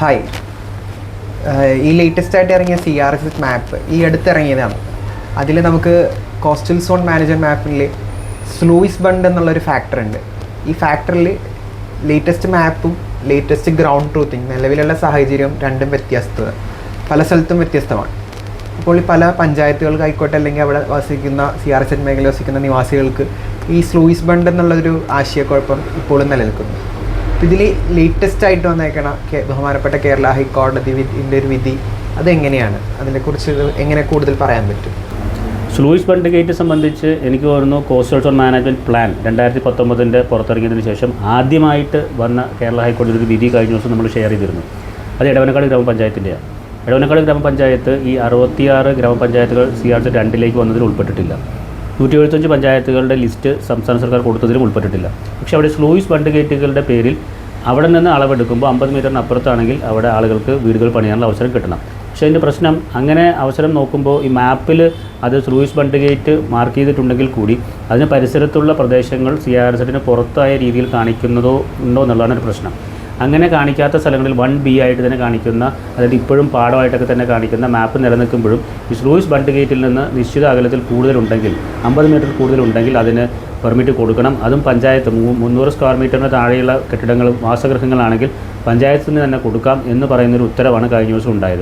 Hi ഈ latest ആയിട്ട് ഇറങ്ങിയ C R S S map ഈ അടുത്ത് ഇറങ്ങിയതാണ്. അതിൽ നമുക്ക് കോസ്റ്റൽ സോൺ മാനേജർ മാപ്പിൽ സ്ലൂയിസ് ബണ്ട് എന്നുള്ളൊരു ഫാക്ടർ ഉണ്ട്. ഈ ഫാക്ടറിൽ ലേറ്റസ്റ്റ് മാപ്പും ലേറ്റസ്റ്റ് ഗ്രൗണ്ട് ട്രൂത്തിങ് നിലവിലുള്ള സാഹചര്യവും രണ്ടും വ്യത്യസ്തത. പല സ്ഥലത്തും വ്യത്യസ്തമാണ്. അപ്പോൾ ഈ പല പഞ്ചായത്തുകൾക്കായിക്കോട്ടെ അല്ലെങ്കിൽ അവിടെ വസിക്കുന്ന സി ആർ എസ് എൻ മേഖലയിൽ വസിക്കുന്ന നിവാസികൾക്ക് ഈ സ്ലൂയിസ് ബണ്ട് എന്നുള്ളൊരു ആശയക്കുഴപ്പം ഇപ്പോഴും നിലനിൽക്കുന്നു. ഇതിൽ ലേറ്റസ്റ്റ് ആയിട്ട് വന്നേക്കണ ബഹുമാനപ്പെട്ട കേരള ഹൈക്കോടതി വിധിന്റെ ഒരു വിധി അതെങ്ങനെയാണ്? അതിനെക്കുറിച്ച് എങ്ങനെ കൂടുതൽ പറയാൻ പറ്റും? സ്ലൂയിസ് ബണ്ട് ഗേറ്റ് സംബന്ധിച്ച് എനിക്ക് തോന്നുന്നു കോസ്റ്റൽ സോൺ മാനേജ്മെന്റ് പ്ലാൻ രണ്ടായിരത്തി പത്തൊമ്പതിന്റെ പുറത്തിറങ്ങിയതിന് ശേഷം ആദ്യമായിട്ട് വന്ന കേരള ഹൈക്കോടതി ഒരു വിധി കഴിഞ്ഞ ദിവസം നമ്മൾ ഷെയർ ചെയ്തിരുന്നു. അത് ഇടവനക്കാട് ഗ്രാമപഞ്ചായത്തിന്റെയാണ് ഇടവനക്കാട് ഗ്രാമപഞ്ചായത്ത് ഈ അറുപത്തിയാറ് ഗ്രാമപഞ്ചായത്തുകൾ സി ആർ സി രണ്ടിലേക്ക് വന്നതിൽ ഉൾപ്പെട്ടിട്ടില്ല. നൂറ്റി എഴുപത്തഞ്ച് പഞ്ചായത്തുകളുടെ ലിസ്റ്റ് സംസ്ഥാന സർക്കാർ കൊടുത്തതിലും ഉൾപ്പെട്ടിട്ടില്ല. പക്ഷേ അവിടെ സ്ലൂയിസ് ബണ്ട് ഗേറ്റുകളുടെ പേരിൽ അവിടെ നിന്ന് അളവെടുക്കുമ്പോൾ അമ്പത് മീറ്ററിന് അപ്പുറത്താണെങ്കിൽ അവിടെ ആളുകൾക്ക് വീടുകൾ പണിയാനുള്ള അവസരം കിട്ടണം. പക്ഷേ അതിന്റെ പ്രശ്നം അങ്ങനെ അവസരം നോക്കുമ്പോൾ ഈ മാപ്പിൽ അത് സ്ലൂയിസ് ബണ്ട് ഗേറ്റ് മാർക്ക് ചെയ്തിട്ടുണ്ടെങ്കിൽ കൂടി അതിന് പരിസരത്തുള്ള പ്രദേശങ്ങൾ സി ആർ എസിന് പുറത്തായ രീതിയിൽ കാണിക്കുന്നതോ ഉണ്ടോ എന്നുള്ളതാണ് ഒരു പ്രശ്നം. അങ്ങനെ കാണിക്കാത്ത സ്ഥലങ്ങളിൽ വൺ ബി ആയിട്ട് തന്നെ കാണിക്കുന്ന അതായത് ഇപ്പോഴും പാടമായിട്ടൊക്കെ തന്നെ കാണിക്കുന്ന മാപ്പ് നിലനിൽക്കുമ്പോഴും ഈ സ്ലൂയിസ് ബണ്ട് ഗേറ്റിൽ നിന്ന് നിശ്ചിത അകലത്തിൽ കൂടുതലുണ്ടെങ്കിൽ അമ്പത് മീറ്റർ കൂടുതലുണ്ടെങ്കിൽ അതിന് പെർമിറ്റ് കൊടുക്കണം. അതും പഞ്ചായത്ത് മുന്നൂറ് സ്ക്വയർ മീറ്ററിന് താഴെയുള്ള കെട്ടിടങ്ങളും വാസഗൃഹങ്ങളാണെങ്കിൽ പഞ്ചായത്തിന് തന്നെ കൊടുക്കാം എന്ന് പറയുന്നൊരു ഉത്തരവാണ് കഴിഞ്ഞ ദിവസം ഉണ്ടായത്.